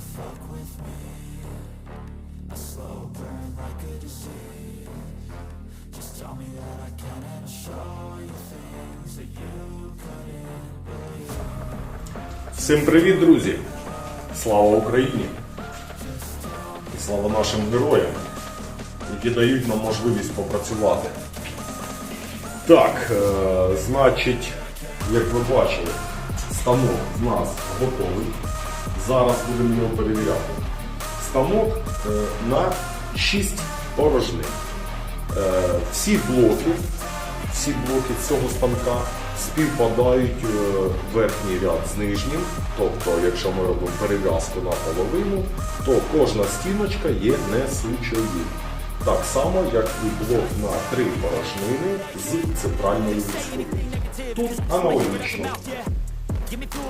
Fuck with me. A slow burn like a disease. Just tell me that I can and I'll show you things that you couldn't believe. Всім привіт, друзі! Слава Україні! І слава нашим героям, які дають нам можливість попрацювати. Так, е, значить, як ви бачили, станок в нас готовий. Зараз будемо його перевіряти. Станок е, на 6 порожнин. Е, всі блоки, всі блоки цього станка співпадають е, верхній ряд з нижнім. Тобто, якщо ми робимо перев'язку на половину, то кожна стіночка є несучою. Так само, як і блок на три порожнини з центральною вузькою. Тут аналогічно.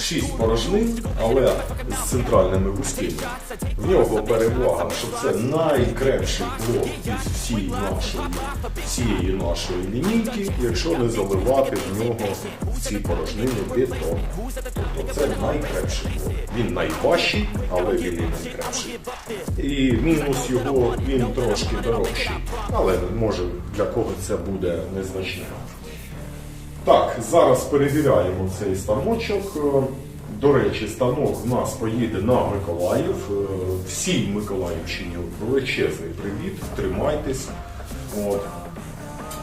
Шість порожнин, але з центральними вузькими. В нього перевага, що це найкрепший блок із всієї нашої, всієї нашої лінійки, якщо не заливати в нього ці порожнини бетон. Тобто це найкрепший блок. Він найважчий, але він і найкрепший. І мінус його він трошки дорожчий. Але може для когось це буде незначним. Так, зараз перевіряємо цей станочок. Е, До речі, станок в нас поїде на Миколаїв. Е, Всій Миколаївщині величезний привіт, тримайтесь. От.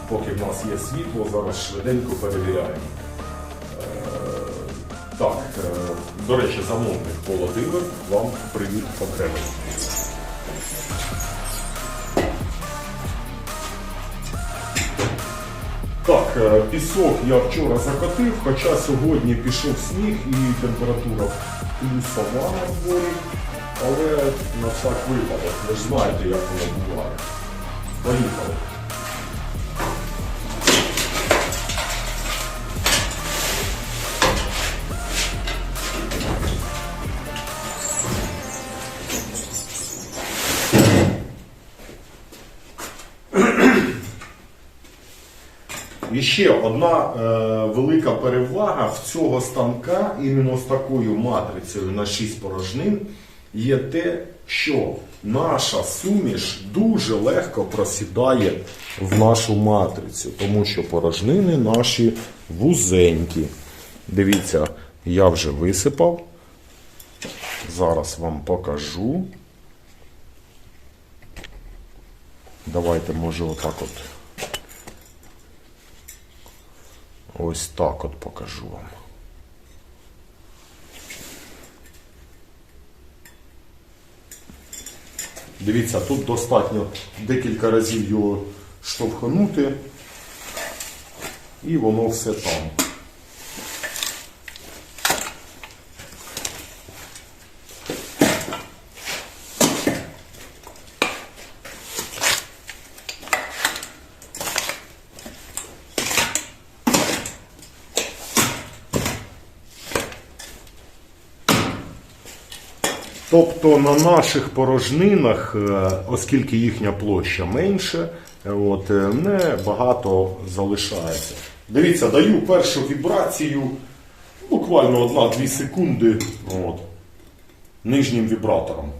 Поки в нас є світло, зараз швиденько перевіряємо. Е, Так, до речі, замовник Володимир, вам привіт окремий. Пісок я вчора закатив, хоча сьогодні пішов сніг і температура плюсова на дворі. Але на всяк випадок, ви ж знаєте, як воно буває. Поїхали. Ще одна е, велика перевага в цього станка, іменно з такою матрицею на 6 порожнин, є те, що наша суміш дуже легко просідає в нашу матрицю, тому що порожнини наші вузенькі. Дивіться, я вже висипав. Зараз вам покажу. Давайте, може, отак от. Ось так от покажу вам. Дивіться, тут достатньо декілька разів його штовхнути, і воно все там. Тобто на наших порожнинах, е, оскільки їхня площа менше, от, е, не багато залишається. Дивіться, даю першу вібрацію буквально 1-2 секунди от, нижнім вібратором.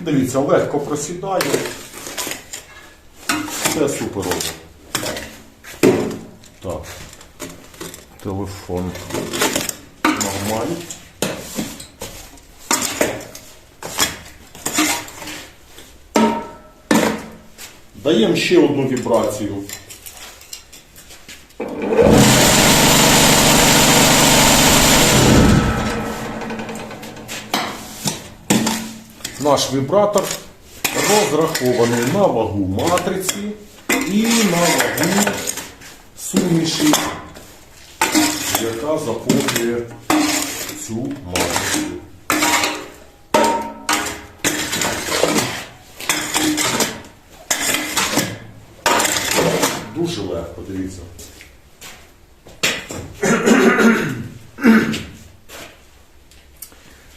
Дивіться, легко просідає. Все суперово. Так. Телефон нормально. Даємо ще одну вібрацію. Наш вібратор розрахований на вагу матриці і на вагу суміші, яка заповнює цю матрицю. Дуже легко, дивіться.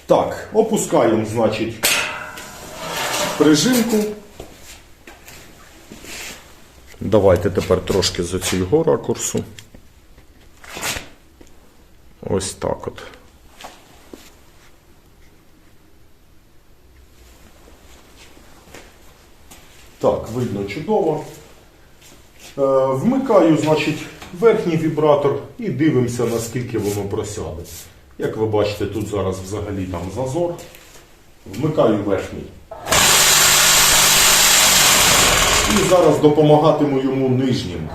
Так, опускаємо, значить, прижимку. Давайте тепер трошки з цього ракурсу. Ось так от. Так, видно чудово. Е, вмикаю, значить, верхній вібратор і дивимося, наскільки воно просяде. Як ви бачите, тут зараз взагалі там зазор. Вмикаю верхній. І зараз допомагатиму йому нижнім.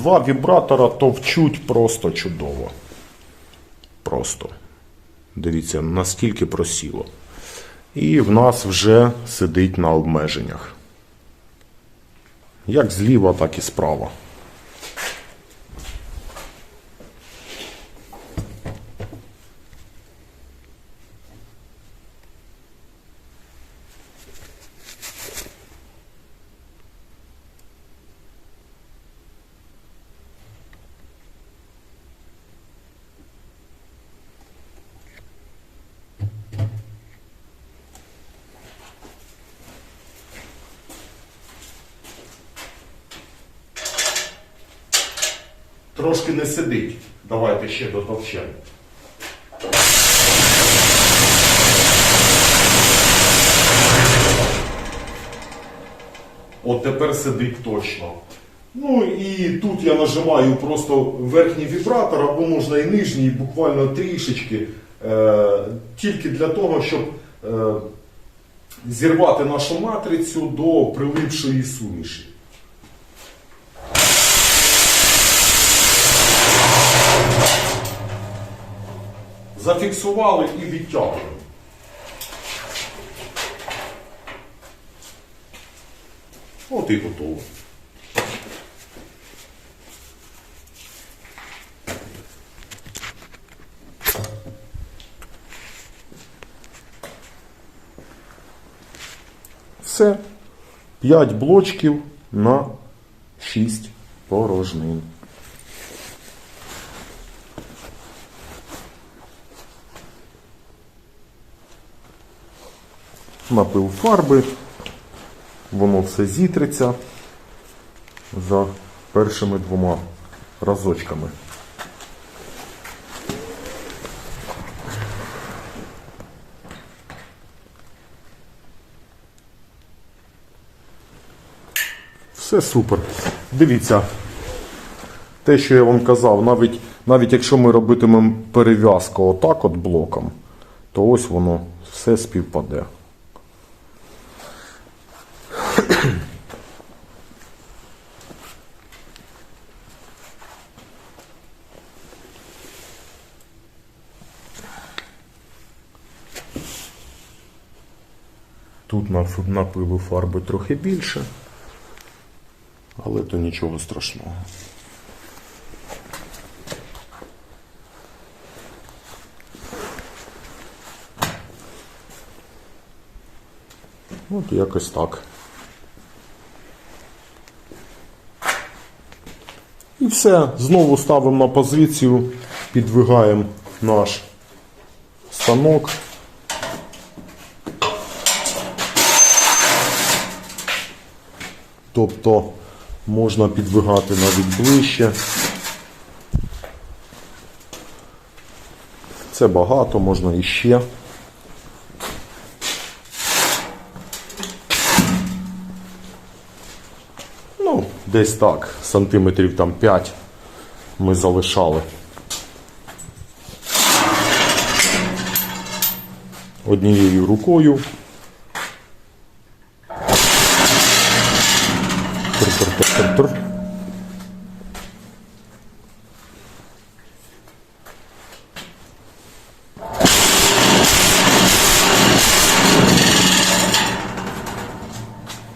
Два вібратора товчуть просто чудово. Просто. Дивіться, наскільки просіло. І в нас вже сидить на обмеженнях. Як зліва, так і справа. Трошки не сидить. Давайте ще дотовчемо. От тепер сидить точно. Ну і тут я нажимаю просто верхній вібратор, або можна і нижній, буквально трішечки, е, тільки для того, щоб е, зірвати нашу матрицю до прилипшої суміші. Зафіксували і відтягуємо. От і готово. Все. 5 блочків на 6 порожнин. Напив фарби, воно все зітреться за першими двома разочками. Все супер. Дивіться, те, що я вам казав, навіть, навіть якщо ми робитимемо перев'язку отак от блоком, то ось воно все співпаде. Тут напилу фарби трохи більше, але то нічого страшного. От якось так. І все, знову ставимо на позицію, підвигаємо наш станок. Тобто можна підвигати навіть ближче. Це багато, можна іще. Ну, десь так, сантиметрів там 5 ми залишали. Однією рукою.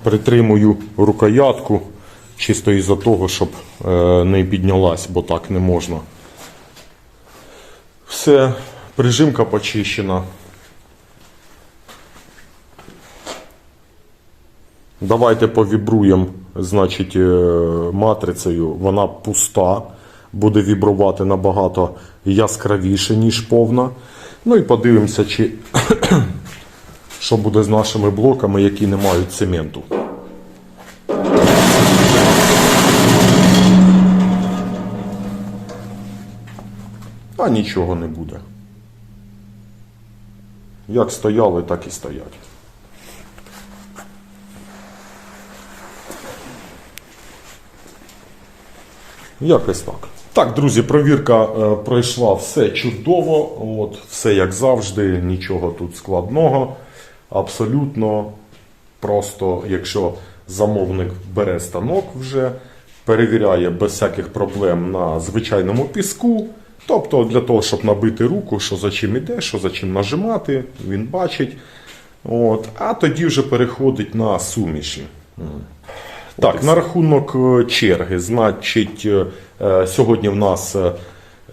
Притримую рукоятку, чисто із-за того, щоб е, не піднялась, бо так не можна. Все, прижимка почищена. Давайте повібруємо, значить, е, матрицею. Вона пуста, буде вібрувати набагато яскравіше, ніж повна. Ну і подивимося, чи що буде з нашими блоками, які не мають цементу. А нічого не буде. Як стояли, так і стоять. Якось так. Так, друзі, провірка е, пройшла все чудово. От, все як завжди, нічого тут складного. Абсолютно просто, якщо замовник бере станок вже, перевіряє без всяких проблем на звичайному піску. Тобто для того, щоб набити руку, що за чим іде, що за чим нажимати, він бачить. От, а тоді вже переходить на суміші. Так, на рахунок е, черги, значить, е, сьогодні в нас е,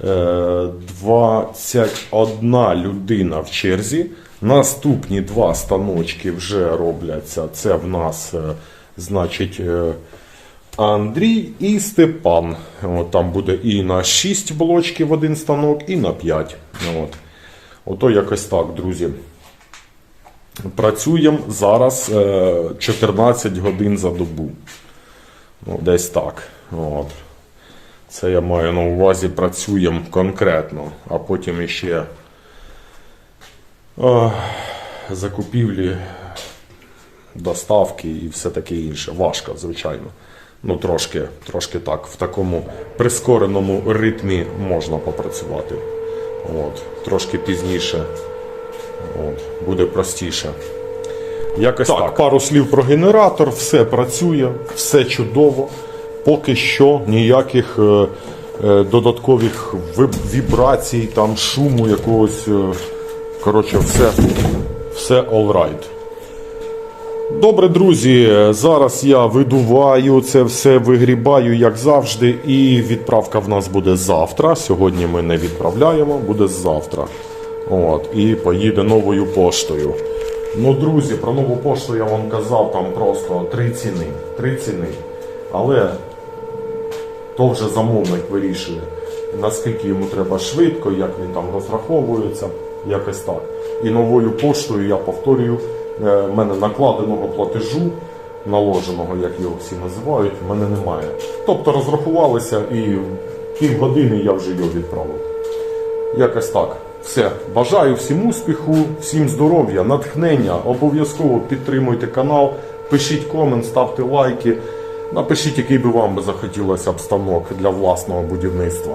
е, 21 людина в черзі. Наступні два станочки вже робляться. Це в нас, е, значить, е, Андрій і Степан. От, там буде і на 6 блочків один станок, і на 5. От. Ото якось так, друзі. Працюємо зараз е, 14 годин за добу. Ну, десь так. От. Це я маю на увазі працюємо конкретно, а потім іще е, закупівлі, доставки і все таке інше. Важко, звичайно. Ну, трошки, трошки так, в такому прискореному ритмі можна попрацювати. От. Трошки пізніше. От. Буде простіше. Якось так, пару слів про генератор, все працює, все чудово. Поки що ніяких е, е, додаткових вібрацій, там шуму якогось. Е, коротше, все, все all right. Добре, друзі, зараз я видуваю це все, вигрібаю, як завжди, і відправка в нас буде завтра. Сьогодні ми не відправляємо, буде завтра. От, і поїде новою поштою. Ну, друзі, про нову пошту я вам казав, там просто три ціни. Три ціни. Але то вже замовник вирішує, наскільки йому треба швидко, як він там розраховується, якось так. І новою поштою я повторюю, е, в мене накладеного платежу, наложеного, як його всі називають, в мене немає. Тобто розрахувалися і півгодини я вже його відправив. Якось так. Все. Бажаю всім успіху, всім здоров'я, натхнення. Обов'язково підтримуйте канал, пишіть комент, ставте лайки. Напишіть, який би вам захотілося б станок для власного будівництва.